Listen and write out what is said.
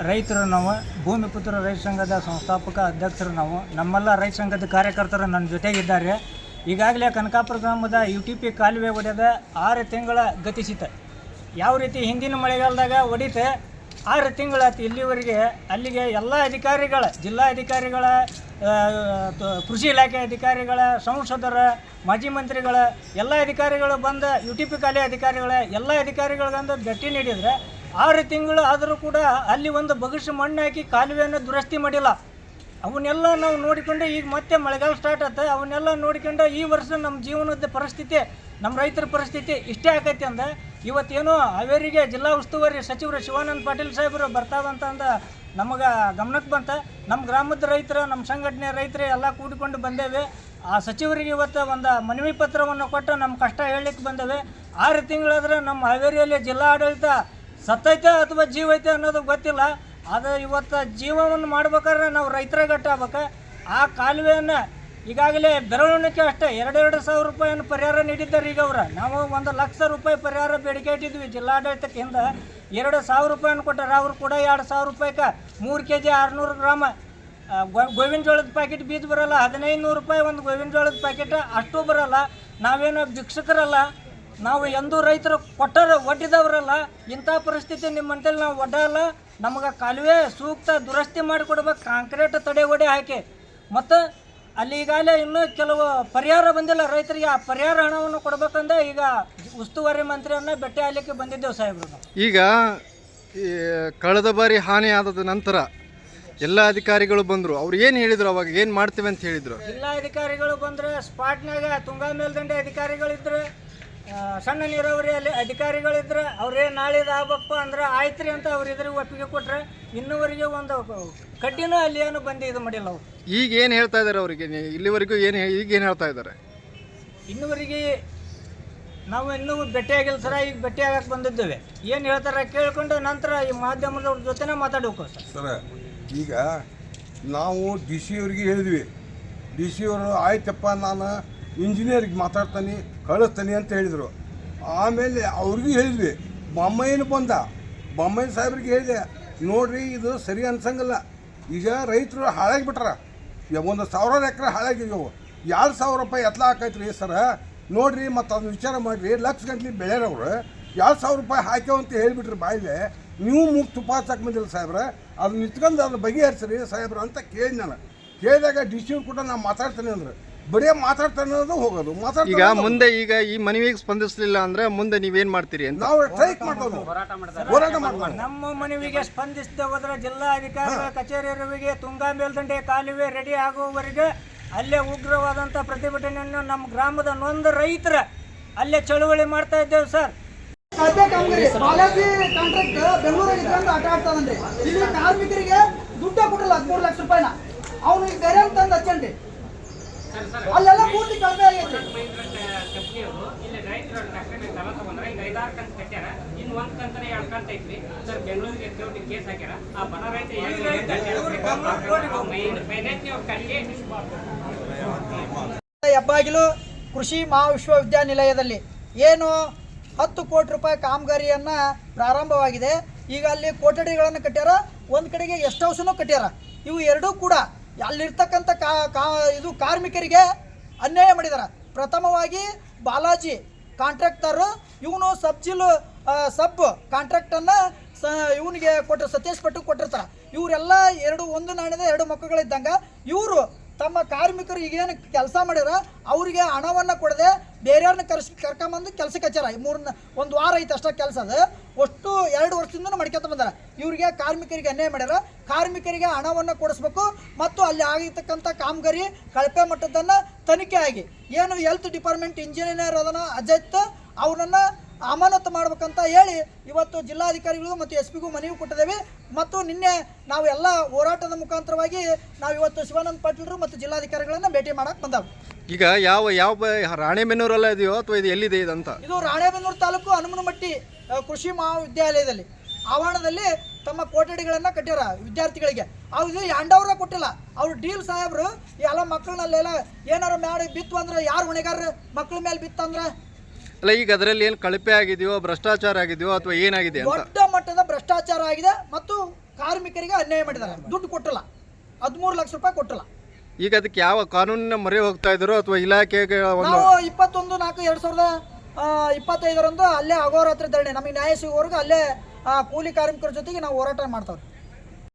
ರೈತರು ನಾವು ಭೂಮಿಪುತ್ರ ರೈತ ಸಂಘದ ಸಂಸ್ಥಾಪಕ ಅಧ್ಯಕ್ಷರು ನಾವು ನಮ್ಮೆಲ್ಲ ರೈತ ಸಂಘದ ಕಾರ್ಯಕರ್ತರು ನನ್ನ ಜೊತೆಗಿದ್ದಾರೆ. ಈಗಾಗಲೇ ಕನಕಾಪುರ ಗ್ರಾಮದ ಯು ಟಿ ಪಿ ಕಾಲುವೆ ಒಡೆದ ಆರು ತಿಂಗಳ ಗತಿಸಿತ. ಯಾವ ರೀತಿ ಹಿಂದಿನ ಮಳೆಗಾಲದಾಗ ಒಡಿತ ಆರು ತಿಂಗಳಾಯ್ತು ಇಲ್ಲಿವರೆಗೆ ಅಲ್ಲಿಗೆ ಎಲ್ಲ ಅಧಿಕಾರಿಗಳ ಜಿಲ್ಲಾ ಅಧಿಕಾರಿಗಳ ಆ, ಕೃಷಿ ಇಲಾಖೆ ಅಧಿಕಾರಿಗಳ ಸಂಸದರ ಮಾಜಿ ಮಂತ್ರಿಗಳ ಎಲ್ಲ ಅಧಿಕಾರಿಗಳು ಬಂದ ಯು ಟಿ ಪಿ ಕಾಲೇ ಅಧಿಕಾರಿಗಳ ಎಲ್ಲ ಅಧಿಕಾರಿಗಳಿಗಂದು ಭೇಟಿ ನೀಡಿದರೆ ಆರು ತಿಂಗಳು ಆದರೂ ಕೂಡ ಅಲ್ಲಿ ಒಂದು ಬಗಸು ಮಣ್ಣು ಹಾಕಿ ಕಾಲುವೆಯನ್ನು ದುರಸ್ತಿ ಮಾಡಿಲ್ಲ. ಅವನ್ನೆಲ್ಲ ನಾವು ನೋಡಿಕೊಂಡು ಈಗ ಮತ್ತೆ ಮಳೆಗಾಲ ಸ್ಟಾರ್ಟ್ ಆಯ್ತು. ಅವನ್ನೆಲ್ಲ ನೋಡಿಕೊಂಡು ಈ ವರ್ಷ ನಮ್ಮ ಜೀವನದ ಪರಿಸ್ಥಿತಿ, ನಮ್ಮ ರೈತರ ಪರಿಸ್ಥಿತಿ ಇಷ್ಟೇ ಆಕೈತಿ ಅಂದ. ಇವತ್ತೇನೋ ಹಾವೇರಿಗೆ ಜಿಲ್ಲಾ ಉಸ್ತುವಾರಿ ಸಚಿವರು ಶಿವಾನಂದ ಪಾಟೀಲ್ ಸಾಹೇಬರು ಬರ್ತಾವಂತ ಅಂದ ನಮಗೆ ಗಮನಕ್ಕೆ ಬಂತ. ನಮ್ಮ ಗ್ರಾಮದ ರೈತರ, ನಮ್ಮ ಸಂಘಟನೆ ರೈತರು ಎಲ್ಲ ಕೂಡಿಕೊಂಡು ಬಂದೇವೆ. ಆ ಸಚಿವರಿಗೆ ಇವತ್ತು ಒಂದು ಮನವಿ ಪತ್ರವನ್ನು ಕೊಟ್ಟು ನಮ್ಮ ಕಷ್ಟ ಹೇಳಲಿಕ್ಕೆ ಬಂದೇವೆ. ಆರು ತಿಂಗಳಾದ್ರೆ ನಮ್ಮ ಹಾವೇರಿಯಲ್ಲಿ ಜಿಲ್ಲಾ ಆಡಳಿತ ಸತ್ತೈತೆ ಅಥವಾ ಜೀವ ಐತೆ ಅನ್ನೋದು ಗೊತ್ತಿಲ್ಲ ಅದು ಇವತ್ತು ಜೀವವನ್ನು ಮಾಡ್ಬೇಕಾದ್ರೆ ನಾವು ರೈತರ ಗಟ್ಟ ಆಗ್ಬೇಕು. ಆ ಕಾಲುವೆಯನ್ನು ಈಗಾಗಲೇ ಬೆರಳುಣಿಕೆ ಅಷ್ಟೇ ಎರಡೆರಡು ಸಾವಿರ ರೂಪಾಯಿಯನ್ನು ಪರಿಹಾರ ನೀಡಿದ್ದಾರೆ ಈಗ ಅವರು. ನಾವು ಒಂದು ಲಕ್ಷ ರೂಪಾಯಿ ಪರಿಹಾರ ಬೇಡಿಕೆ ಇಟ್ಟಿದ್ವಿ ಜಿಲ್ಲಾಡಳಿತಕ್ಕಿಂದ. ಎರಡು ಸಾವಿರ ರೂಪಾಯಿಯನ್ನು ಕೊಟ್ಟಾರೆ, ಅವರು ಕೂಡ ಎರಡು ಸಾವಿರ ರೂಪಾಯಿಗೆ ಮೂರು ಕೆ ಜಿ ಆರುನೂರು ಗ್ರಾಮ ಗೋವಿನ ಜೋಳದ ಪ್ಯಾಕೆಟ್ ಬೀಜ ಬರೋಲ್ಲ, ಹದಿನೈದು ನೂರು ರೂಪಾಯಿ ಒಂದು ಗೋವಿನ ಜೋಳದ ಪ್ಯಾಕೆಟ್ ಅಷ್ಟು ಬರೋಲ್ಲ. ನಾವೇನು ಭಿಕ್ಷುಕರಲ್ಲ. ನಾವು ಎಂದೂ ರೈತರು ಕೊಟ್ಟರು ಒಡ್ಡಿದವರಲ್ಲ ಇಂಥ ಪರಿಸ್ಥಿತಿ ನಿಮ್ಮಂತಲ್ಲಿ ನಾವು ಒಡ್ಡಲ್ಲ ನಮಗೆ ಕಾಲುವೆ ಸೂಕ್ತ ದುರಸ್ತಿ ಮಾಡಿಕೊಡ್ಬೇಕು ಕಾಂಕ್ರೀಟ್ ತಡೆ ಒಡೆ ಹಾಕಿ. ಮತ್ತು ಅಲ್ಲಿ ಈಗಾಗಲೇ ಇನ್ನೂ ಕೆಲವು ಪರಿಹಾರ ಬಂದಿಲ್ಲ ರೈತರಿಗೆ. ಆ ಪರಿಹಾರ ಹಣವನ್ನು ಕೊಡ್ಬೇಕಂದ್ರೆ ಈಗ ಉಸ್ತುವಾರಿ ಮಂತ್ರಿಯನ್ನ ಭೇಟಿ ಆಗ್ಲಿಕ್ಕೆ ಬಂದಿದ್ದೆವು ಸಾಹೇಬ್ರು ಈಗ ಕಳೆದ ಬಾರಿ ಹಾನಿ ಆದ ನಂತರ ಎಲ್ಲ ಅಧಿಕಾರಿಗಳು ಬಂದರು. ಅವ್ರು ಏನು ಹೇಳಿದ್ರು ಅವಾಗ? ಏನು ಮಾಡ್ತೀವಿ ಅಂತ ಹೇಳಿದರು? ಎಲ್ಲ ಜಿಲ್ಲಾಧಿಕಾರಿಗಳು ಬಂದರೆ ಸ್ಪಾಟ್ನಾಗ ತುಂಗಾ ಮೇಲ್ದಂಡೆ ಅಧಿಕಾರಿಗಳಿದ್ರು. ಸಣ್ಣ ನೀರಾವರಿಯಲ್ಲಿ ಅಧಿಕಾರಿಗಳಿದ್ರೆ ಅವ್ರೇ ನಾಳೆ ಆಗ್ಬೇಕಪ್ಪ ಅಂದ್ರೆ ಆಯ್ತ್ರಿ ಅಂತ ಅವ್ರ ಇದ್ರಿಗೆ ಒಪ್ಪಿಗೆ ಕೊಟ್ರೆ ಇನ್ನೂವರೆಗೆ ಒಂದು ಕಡ್ಡಿನೂ ಅಲ್ಲಿ ಏನು ಬಂದು ಇದು ಮಾಡಿಲ್ಲ ಅವ್ರು. ಈಗ ಏನು ಹೇಳ್ತಾ ಇದ್ದಾರೆ ಅವರಿಗೆ? ಇಲ್ಲಿವರೆಗೂ ಏನು ಈಗ ಏನು ಹೇಳ್ತಾ ಇದ್ದಾರೆ ಇನ್ನುವರೆಗೆ ನಾವು ಇನ್ನೂ ಭೇಟಿಯಾಗಿಲ್ಲ ಸರ ಈಗ ಭೇಟಿ ಆಗಕ್ಕೆ ಬಂದಿದ್ದೇವೆ. ಏನು ಹೇಳ್ತಾರೆ ಕೇಳ್ಕೊಂಡು ನಂತರ ಈ ಮಾಧ್ಯಮದವ್ರ ಜೊತೆನೇ ಮಾತಾಡಬೇಕು ಸರ್. ಸರ ಈಗ ನಾವು ಡಿ ಸಿ ಅವ್ರಿಗೆ ಹೇಳಿದ್ವಿ. ಡಿ ಸಿ ಅವರು ಆಯ್ತಪ್ಪ ನಾನು ಇಂಜಿನಿಯರ್ಗೆ ಮಾತಾಡ್ತಾನೆ, ಕಳಿಸ್ತಾನೆ ಅಂತ ಹೇಳಿದರು. ಆಮೇಲೆ ಅವ್ರಿಗೂ ಹೇಳಿದ್ವಿ ಬೊಮ್ಮಯ್ಯನ ಬಂದ. ಬೊಮ್ಮಯ್ಯ ಸಾಹೇಬ್ರಿಗೆ ಹೇಳಿದೆ, ನೋಡ್ರಿ ಇದು ಸರಿ ಅನ್ಸಂಗಿಲ್ಲ. ಈಗ ರೈತರು ಹಾಳಾಗಿಬಿಟ್ರ. ಒಂದು ಸಾವಿರಾರು ಎಕರೆ ಹಾಳಾಗಿದ್ದವು ಎರಡು ಸಾವಿರ ರೂಪಾಯಿ ಎತ್ಲ ಹಾಕೈತ್ರಿ ಸರ. ನೋಡ್ರಿ ಮತ್ತು ಅದನ್ನ ವಿಚಾರ ಮಾಡಿರಿ, ಲಕ್ಷ ಗಂಟ್ಲಿ ಬೆಳೆಯರವ್ರು ಎರಡು ಸಾವಿರ ರೂಪಾಯಿ ಹಾಕ್ಯಾವ ಅಂತ ಹೇಳಿಬಿಟ್ರಿ ಬಾಯಿಲೆ. ನೀವು ಮುಗ್ ತುಪಾಸಕ್ಕೆ ಬಂದಿಲ್ಲ ಸಾಹೇಬ್ರ. ಅದನ್ನ ನಿಂತ್ಕೊಂಡು ಅದನ್ನ ಬಗೆಹರಿಸ್ರಿ ಸಾಹೇಬ್ರ ಅಂತ ಕೇಳಿ ನಾನು. ಕೇಳಿದಾಗ ಡಿ ಕೂಡ ನಾನು ಮಾತಾಡ್ತೇನೆ ಅಂದ್ರೆ. ಬರೀ ಮಾತಾಡ್ತಾನೆ ಅನ್ನೋದು ಹೋಗೋದು ಈಗ ಮುಂದೆ ಈಗ ಈ ಮನವಿಗೆ ಸ್ಪಂದಿಸಲಿಲ್ಲ ಅಂದ್ರೆ ಮುಂದೆ ನೀವೇನ್ ಮಾಡ್ತೀರಿ ಅಂತ? ನಾವು ಸ್ಟ್ರೈಕ್ ಮಾಡೋದು ಹೋರಾಟ ಮಾಡ್ತಾರೆ. ನಮ್ಮ ಮನವಿಗೆ ಸ್ಪಂದಿಸದೆ ಹೋದ್ರೆ ಜಿಲ್ಲಾ ಅಧಿಕಾರಿಗಳ ಕಚೇರಿಯವರಿಗೆ ತುಂಗಾ ಮೇಲ್ದಂಡೆ ಕಾಲುವೆ ರೆಡಿ ಆಗುವವರೆಗೆ ಅಲ್ಲೇ ಉಗ್ರವಾದಂಥ ಪ್ರತಿಭಟನೆಯನ್ನು ನಮ್ಮ ಗ್ರಾಮದ ನೊಂದ ರೈತರ ಅಲ್ಲೇ ಚಳುವಳಿ ಮಾಡ್ತಾ ಇದ್ದೇವೆ ಸರ್. ಕಳಪೆ ಕಾಮಗಾರಿ. ಬಾಲಾಜಿ ಕಾಂಟ್ರಾಕ್ಟ್ ಬೆಂಗಳೂರಾಗ ಇದ್ಕೊಂಡು ಆಟ ಆಡ್ತಾನಂತೆ. ಇಲ್ಲಿ ಕಾರ್ಮಿಕರಿಗೆ ದುಡ್ಡ ಕೊಟ್ಟಿಲ್ಲ ಹದಿಮೂರು ಲಕ್ಷ ರೂಪಾಯಿನ. ಅವನು ಬೇರೆ ಅಂತಂದು ಹಚ್ಚಂడి ಅಲ್ಲೆಲ್ಲ ಪೂರ್ತಿ ಕಳಪೆ ಆಗೈತೆ ಕಂಪ್ನಿಯವರು ಇಲ್ಲಿ ರೈತರು ಟ್ರ್ಯಾಕ್ಟರ್ ಸಾಲ ತಗೊಂಡ್ರೆ ಈಗ ಐದಾರು ಕಂತು ಕಟ್ಟ್ಯಾರ ಇನ್ನು ಒಂದ್ ಕಂತನೇ ಎರಡು ಕಂತ ಐತ್ರಿ ಸರ್ ಬೆಂಗಳೂರಿಗೆ ಎತ್ತಿ ಕೇಸ್ ಹಾಕ್ಯಾರ ಆ ಬಡ ರೈತ ಫೈನಾನ್ಸ್ ಅವ್ರ ಕಲ್ಲಿಗೆ ಹೆಬ್ಬಾಗಿಲು ಕೃಷಿ ಮಹಾವಿಶ್ವವಿದ್ಯಾನಿಲಯದಲ್ಲಿ ಏನು ಹತ್ತು ಕೋಟಿ ರೂಪಾಯಿ ಕಾಮಗಾರಿಯನ್ನ ಪ್ರಾರಂಭವಾಗಿದೆ ಈಗ ಅಲ್ಲಿ ಕೊಠಡಿಗಳನ್ನು ಕಟ್ಟ್ಯಾರ ಒಂದು ಕಡೆಗೆ ಗೆಸ್ಟ್ ಹೌಸನ್ನು ಕಟ್ಟ್ಯಾರ ಇವು ಎರಡೂ ಕೂಡ ಅಲ್ಲಿರ್ತಕ್ಕಂಥ ಕಾ ಕಾ, ಇದು ಕಾರ್ಮಿಕರಿಗೆ ಅನ್ಯಾಯ ಮಾಡಿದ್ದಾರೆ ಪ್ರಥಮವಾಗಿ ಬಾಲಾಜಿ ಕಾಂಟ್ರಾಕ್ಟರು, ಇವನು ಸಬ್ಜಿಲ್ ಸಬ್ ಕಾಂಟ್ರಾಕ್ಟನ್ನು ಸ, ಇವನಿಗೆ ಕೊಟ್ಟರು ಸತೀಶ್ ಪಟ್ಟು ಕೊಟ್ಟಿರ್ತಾರೆ. ಇವರೆಲ್ಲ ಎರಡು, ಒಂದು ನಾಣ್ಯದ ಎರಡು ಮಕ್ಕಳಿದ್ದಂಗೆ ಇವರು ತಮ್ಮ ಕಾರ್ಮಿಕರು ಈಗೇನು ಕೆಲಸ ಮಾಡ್ಯಾರ, ಅವರಿಗೆ ಹಣವನ್ನು ಕೊಡದೆ ಬೇರೆಯವ್ರನ್ನ ಕರ್ಸ್, ಕರ್ಕೊಂಬಂದು ಕೆಲಸಕ್ಕೆ ಹಚ್ಚಾರ ಮೂರನ್ನ ಒಂದು ವಾರ ಐತೆ ಅಷ್ಟೇ ಕೆಲಸ ಅದು. ಅಷ್ಟು ಎರಡು ವರ್ಷದಿಂದ ಮಡ್ಕೊತ ಬಂದಾರ. ಇವರಿಗೆ ಕಾರ್ಮಿಕರಿಗೆ ಅನ್ಯಾಯ ಮಾಡ್ಯಾರ. ಕಾರ್ಮಿಕರಿಗೆ ಹಣವನ್ನು ಕೊಡಿಸ್ಬೇಕು ಮತ್ತು ಅಲ್ಲಿ ಆಗಿರ್ತಕ್ಕಂಥ ಕಾಮಗಾರಿ, ಕಳಪೆ ಮಟ್ಟದನ್ನು ತನಿಖೆ ಆಗಿ. ಏನು ಹೆಲ್ತ್ ಡಿಪಾರ್ಟ್ಮೆಂಟ್ ಇಂಜಿನಿಯರ್ ಅದನ್ನು ಅಜತ್ ಅವ್ರನ್ನ ಅಮಾನತು ಮಾಡ್ಬೇಕಂತ ಹೇಳಿ ಇವತ್ತು ಜಿಲ್ಲಾಧಿಕಾರಿಗಳು ಮತ್ತು ಎಸ್ ಪಿಗೂ ಮನವಿ ಕೊಟ್ಟಿದ್ದೇವೆ. ಮತ್ತು ನಿನ್ನೆ ನಾವು ಎಲ್ಲ ಹೋರಾಟದ ಮುಖಾಂತರವಾಗಿ ನಾವು ಇವತ್ತು ಶಿವಾನಂದ ಪಾಟೀಲರು ಮತ್ತು ಜಿಲ್ಲಾಧಿಕಾರಿಗಳನ್ನ ಭೇಟಿ ಮಾಡಕ್ಕೆ ಬಂದಾವೆ. ಈಗ ಯಾವ ಯಾವ ರಾಣೆಬೆನ್ನೂರಲ್ಲ ಇದೆಯೋ ಅಥವಾ ಇದು ಎಲ್ಲಿದೆ ಇದಂತ? ಇದು ರಾಣೆಬೆನ್ನೂರು ತಾಲೂಕು ಹನುಮನಮಟ್ಟಿ ಕೃಷಿ ಮಹಾವಿದ್ಯಾಲಯದಲ್ಲಿ ಆವರಣದಲ್ಲಿ ತಮ್ಮ ಕೊಠಡಿಗಳನ್ನು ಕಟ್ಟ್ಯಾರ ವಿದ್ಯಾರ್ಥಿಗಳಿಗೆ. ಅವ್ರು ಇದು ಯಾಂಡವ್ರ ಕೊಟ್ಟಿಲ್ಲ. ಅವ್ರು ಡೀಲ್ ಸಾಹೇಬ್ರು ಎಲ್ಲ ಮಕ್ಕಳನ್ನೆಲ್ಲ ಏನಾರು ಮಾಡಿ ಬಿತ್ತು ಅಂದ್ರೆ ಯಾರು ಹೊಣೆಗಾರ ಮಕ್ಕಳ ಮೇಲೆ ಬಿತ್ತಂದ್ರೆ? ಅಲ್ಲ ಈಗ ಅದರಲ್ಲಿ ಏನು ಕಳಪೆ ಆಗಿದೆಯೋ ಭ್ರಷ್ಟಾಚಾರ ಆಗಿದೆಯೋ ಅಥವಾ ಏನಾಗಿದೆ ಅಂತ? ದೊಡ್ಡ ಮಟ್ಟದ ಭ್ರಷ್ಟಾಚಾರ ಆಗಿದೆ ಮತ್ತು ಕಾರ್ಮಿಕರಿಗೆ ಅನ್ಯಾಯ ಮಾಡಿದ್ದಾರೆ. ದುಡ್ಡು ಕೊಟ್ಟಲ್ಲ. ಹದಿಮೂರು ಲಕ್ಷ ರೂಪಾಯಿ ಕೊಟ್ಟಲ್ಲ. ಈಗ ಅದಕ್ಕೆ ಯಾವ ಕಾನೂನಿನ ಮೊರೆ ಹೋಗ್ತಾ ಇದ್ರು ಅಥವಾ ಇಲಾಖೆಗೆ ಒಂದು ನಾವು ಇಪ್ಪತ್ತೊಂದು ನಾಲ್ಕು ಎರಡು ಸಾವಿರದ ಆ, ಇಪ್ಪತ್ತೈದರಂದು ಅಲ್ಲೇ ಅಗೋರಾತ್ರಿ ಧರಣಿ. ನಮಗೆ ನ್ಯಾಯ ಸಿಗೋವರೆಗೂ ಅಲ್ಲೇ ಆ, ಕೂಲಿ ಕಾರ್ಮಿಕರ ಜೊತೆಗೆ ನಾವು ಹೋರಾಟ ಮಾಡ್ತಾವ್ರಿ